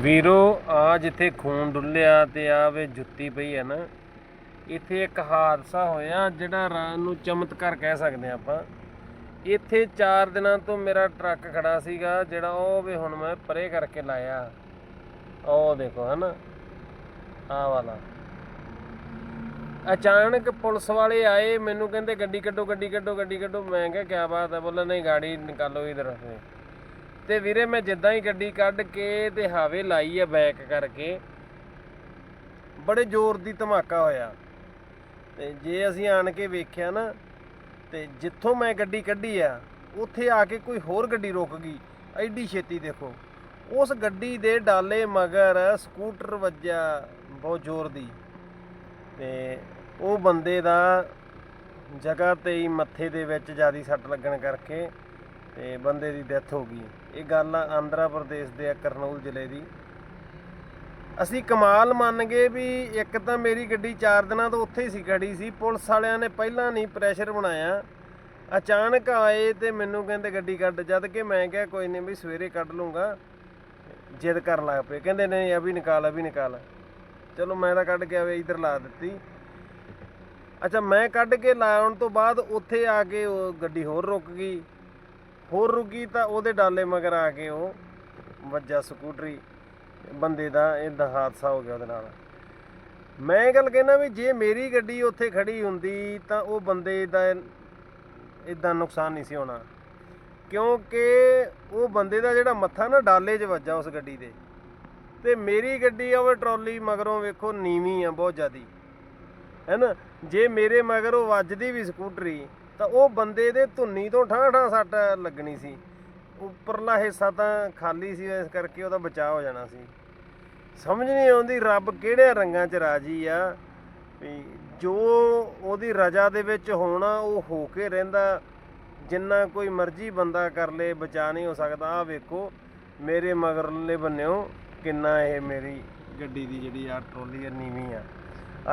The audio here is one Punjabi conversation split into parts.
ਵੀਰੋ, ਆ ਜਿੱਥੇ ਖੂਨ ਡੁੱਲਿਆ ਤੇ ਆ ਵੇ ਜੁੱਤੀ ਪਈ ਹੈ ਨਾ, ਇੱਥੇ ਇੱਕ ਹਾਦਸਾ ਹੋਇਆ ਜਿਹੜਾ ਰਾਤ ਨੂੰ ਚਮਤਕਾਰ ਕਹਿ ਸਕਦੇ ਹਾਂ ਆਪਾਂ। ਇੱਥੇ 4 ਦਿਨਾਂ ਤੋਂ ਮੇਰਾ ਟਰੱਕ ਖੜਾ ਸੀਗਾ, ਜਿਹੜਾ ਉਹ ਵੀ ਹੁਣ ਮੈਂ ਪਰੇ ਕਰਕੇ ਲਾਇਆ। ਉਹ ਦੇਖੋ ਹਨਾ, ਆ ਵਾਲਾ। ਅਚਾਨਕ ਪੁਲਿਸ ਵਾਲੇ ਆਏ, ਮੈਨੂੰ ਕਹਿੰਦੇ, ਗੱਡੀ ਕੱਢੋ ਗੱਡੀ ਕੱਢੋ ਗੱਡੀ ਕੱਢੋ। ਮੈਂ ਕਿਹਾ ਕੀ ਬਾਤ ਹੈ, ਬੋਲੇ, ਨਹੀਂ, ਗਾੜੀ ਨਿਕਾਲੋ ਇਧਰ ਸੇ ਤੇ ਵੀਰੇ ਮੈਂ ਜਿੱਦਾਂ ਹੀ ਗੱਡੀ ਕੱਢ ਕੇ ਤੇ ਹਾਵੇ ਲਾਈ ਆ ਬੈਕ ਕਰਕੇ, ਬੜੇ ਜ਼ੋਰ ਦੀ ਧਮਾਕਾ ਹੋਇਆ। ਤੇ ਜੇ ਅਸੀਂ ਆਣ ਕੇ ਵੇਖਿਆ ਨਾ, ਤੇ ਜਿੱਥੋਂ ਮੈਂ ਗੱਡੀ ਕੱਢੀ ਆ, ਉੱਥੇ ਆ ਕੇ ਕੋਈ ਹੋਰ ਗੱਡੀ ਰੁਕ ਗਈ। ਐਡੀ ਛੇਤੀ ਦੇਖੋ, ਉਸ ਗੱਡੀ ਦੇ ਡਾਲੇ ਮਗਰ ਸਕੂਟਰ ਵੱਜਿਆ ਬਹੁਤ ਜ਼ੋਰ ਦੀ। ਤੇ ਉਹ ਬੰਦੇ ਦਾ ਜਗ੍ਹਾ ਤੇ ਹੀ ਮੱਥੇ ਦੇ ਵਿੱਚ ਜਿਆਦੀ ਸੱਟ ਲੱਗਣ ਕਰਕੇ ਤੇ ਬੰਦੇ ਦੀ ਡੈਥ ਹੋ ਗਈ। ਇਹ ਗੱਲ ਆ ਆਂਧਰਾ ਪ੍ਰਦੇਸ਼ ਦੇ ਆ, ਕਰਨੂਲ ਜ਼ਿਲ੍ਹੇ ਦੀ। ਅਸੀਂ ਕਮਾਲ ਮੰਨ ਗਏ ਵੀ ਇੱਕ ਤਾਂ ਮੇਰੀ ਗੱਡੀ 4 ਦਿਨਾਂ ਤੋਂ ਉੱਥੇ ਹੀ ਸੀ, ਖੜੀ ਸੀ। ਪੁਲਿਸ ਵਾਲਿਆਂ ਨੇ ਪਹਿਲਾਂ ਨਹੀਂ ਪ੍ਰੈਸ਼ਰ ਬਣਾਇਆ। ਅਚਾਨਕ ਆਏ ਤੇ ਮੈਨੂੰ ਕਹਿੰਦੇ ਗੱਡੀ ਕੱਢ, ਜਦ ਕਿ ਮੈਂ ਕਿਹਾ ਕੋਈ ਨਹੀਂ ਵੀ ਸਵੇਰੇ ਕੱਢ ਲੂੰਗਾ। ਜਿੱਦ ਕਰਨ ਲੱਗ ਪਏ। ਕਹਿੰਦੇ ਨਹੀਂ ਅਭੀ ਨਿਕਾਲ ਅਭੀ ਨਿਕਾਲ। ਚਲੋ ਮੈਂ ਤਾਂ ਕੱਢ ਕੇ ਆਵੇ ਇਧਰ ਲਾ ਦਿੱਤੀ। ਅੱਛਾ, ਮੈਂ ਕੱਢ ਕੇ ਲਾਉਣ ਤੋਂ ਬਾਅਦ ਉੱਥੇ ਆ ਕੇ ਉਹ ਗੱਡੀ ਹੋਰ ਰੁਕ ਗਈ। ਹੋਰ ਰੁਕੀ ਤਾਂ ਉਹਦੇ ਡਾਲੇ ਮਗਰ ਆ ਕੇ ਉਹ ਵੱਜਾ ਸਕੂਟਰੀ, ਬੰਦੇ ਦਾ ਇਹਦਾ ਹਾਦਸਾ ਹੋ ਗਿਆ ਉਹਦੇ ਨਾਲ। ਮੈਂ ਇਹ ਗੱਲ ਕਹਿਣਾ ਵੀ ਜੇ ਮੇਰੀ ਗੱਡੀ ਉੱਥੇ ਖੜੀ ਹੁੰਦੀ ਤਾਂ ਉਹ ਬੰਦੇ ਦਾ ਇਦਾਂ ਨੁਕਸਾਨ ਨਹੀਂ ਸੀ ਹੋਣਾ। ਕਿਉਂਕਿ ਉਹ ਬੰਦੇ ਦਾ ਜਿਹੜਾ ਮੱਥਾ ਨਾ ਡਾਲੇ 'ਚ ਵੱਜਾ ਉਸ ਗੱਡੀ ਦੇ। ਤੇ ਮੇਰੀ ਗੱਡੀ ਆ, ਉਹ ਟਰਾਲੀ ਮਗਰੋਂ ਵੇਖੋ ਨੀਵੀਂ ਆ, ਬਹੁਤ ਜ਼ਿਆਦੀ। ਹੈਨਾ? ਜੇ ਮੇਰੇ ਮਗਰ ਉਹ ਵੱਜਦੀ ਵੀ ਸਕੂਟਰੀ ਤਾਂ ਉਹ ਬੰਦੇ ਦੇ ਧੁੰਨੀ ਤੋਂ ਠਾਂ ਠਾਂ ਸੱਟ ਲੱਗਣੀ ਸੀ। ਉੱਪਰਲਾ ਹਿੱਸਾ ਤਾਂ ਖਾਲੀ ਸੀ, ਇਸ ਕਰਕੇ ਉਹਦਾ ਬਚਾਅ ਹੋ ਜਾਣਾ ਸੀ। ਸਮਝ ਨਹੀਂ ਆਉਂਦੀ ਰੱਬ ਕਿਹੜੇ ਰੰਗਾਂ 'ਚ ਰਾਜੀ ਆ। ਵੀ ਜੋ ਉਹਦੀ ਰਜਾ ਦੇ ਵਿੱਚ ਹੋਣਾ, ਉਹ ਹੋ ਕੇ ਰਹਿੰਦਾ। ਜਿੰਨਾ ਕੋਈ ਮਰਜ਼ੀ ਬੰਦਾ ਕਰ ਲੇ, ਬਚਾ ਨਹੀਂ ਹੋ ਸਕਦਾ। ਆ ਵੇਖੋ, ਮੇਰੇ ਮਗਰਲੇ ਬੰਨਿਓ, ਕਿੰਨਾ ਇਹ ਮੇਰੀ ਗੱਡੀ ਦੀ ਜਿਹੜੀ ਆ ਟਰੋਲੀ ਆ, ਨੀਵੀਂ ਆ।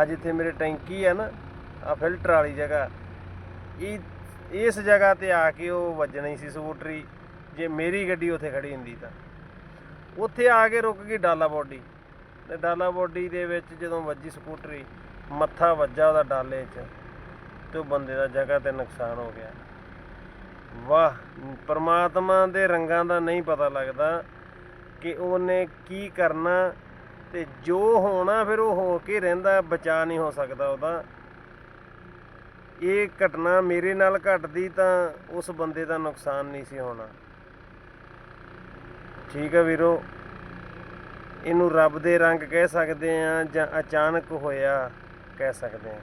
ਅੱਜ ਇੱਥੇ ਮੇਰੇ ਟੈਂਕੀ ਆ ਨਾ ਆ ਫਿਲਟਰ ਵਾਲੀ ਜਗ੍ਹਾ। ਇਹ ਇਸ ਜਗ੍ਹਾ ਤੇ ਆ ਕੇ ਉਹ ਵੱਜਣੀ ਸੀ ਸਕੂਟਰੀ, ਜੇ ਮੇਰੀ ਗੱਡੀ ਉੱਥੇ ਖੜੀ ਹੁੰਦੀ ਤਾਂ। ਉੱਥੇ ਆ ਕੇ ਰੁਕ ਗਈ ਡਾਲਾ ਬੋਡੀ। ਤੇ ਡਾਲਾ ਬੋਡੀ ਦੇ ਵਿੱਚ ਜਦੋਂ ਵੱਜੀ ਸਕੂਟਰੀ, ਮੱਥਾ ਵੱਜਾ ਉਹਦਾ ਡਾਲੇ 'ਚ ਤੇ ਉਹ ਬੰਦੇ ਦਾ ਜਗ੍ਹਾ ਤੇ ਨੁਕਸਾਨ ਹੋ ਗਿਆ। ਵਾਹ, ਪਰਮਾਤਮਾ ਦੇ ਰੰਗਾਂ ਦਾ ਨਹੀਂ ਪਤਾ ਲੱਗਦਾ ਕਿ ਉਹਨੇ ਕੀ ਕਰਨਾ ਤੇ ਜੋ ਹੋਣਾ ਫਿਰ ਉਹ ਹੋ ਕੇ ਰਹਿੰਦਾ, ਬਚਾ ਨਹੀਂ ਹੋ ਸਕਦਾ ਉਹਦਾ। ਇਹ ਘਟਨਾ ਮੇਰੇ ਨਾਲ ਘਟਦੀ ਤਾਂ ਉਸ ਬੰਦੇ ਦਾ ਨੁਕਸਾਨ ਨਹੀਂ ਸੀ ਹੋਣਾ। ਠੀਕ ਹੈ ਵੀਰੋ? ਇਹਨੂੰ ਰੱਬ ਦੇ ਰੰਗ ਕਹਿ ਸਕਦੇ ਆ ਜਾਂ ਅਚਾਨਕ ਹੋਇਆ ਕਹਿ ਸਕਦੇ ਆ।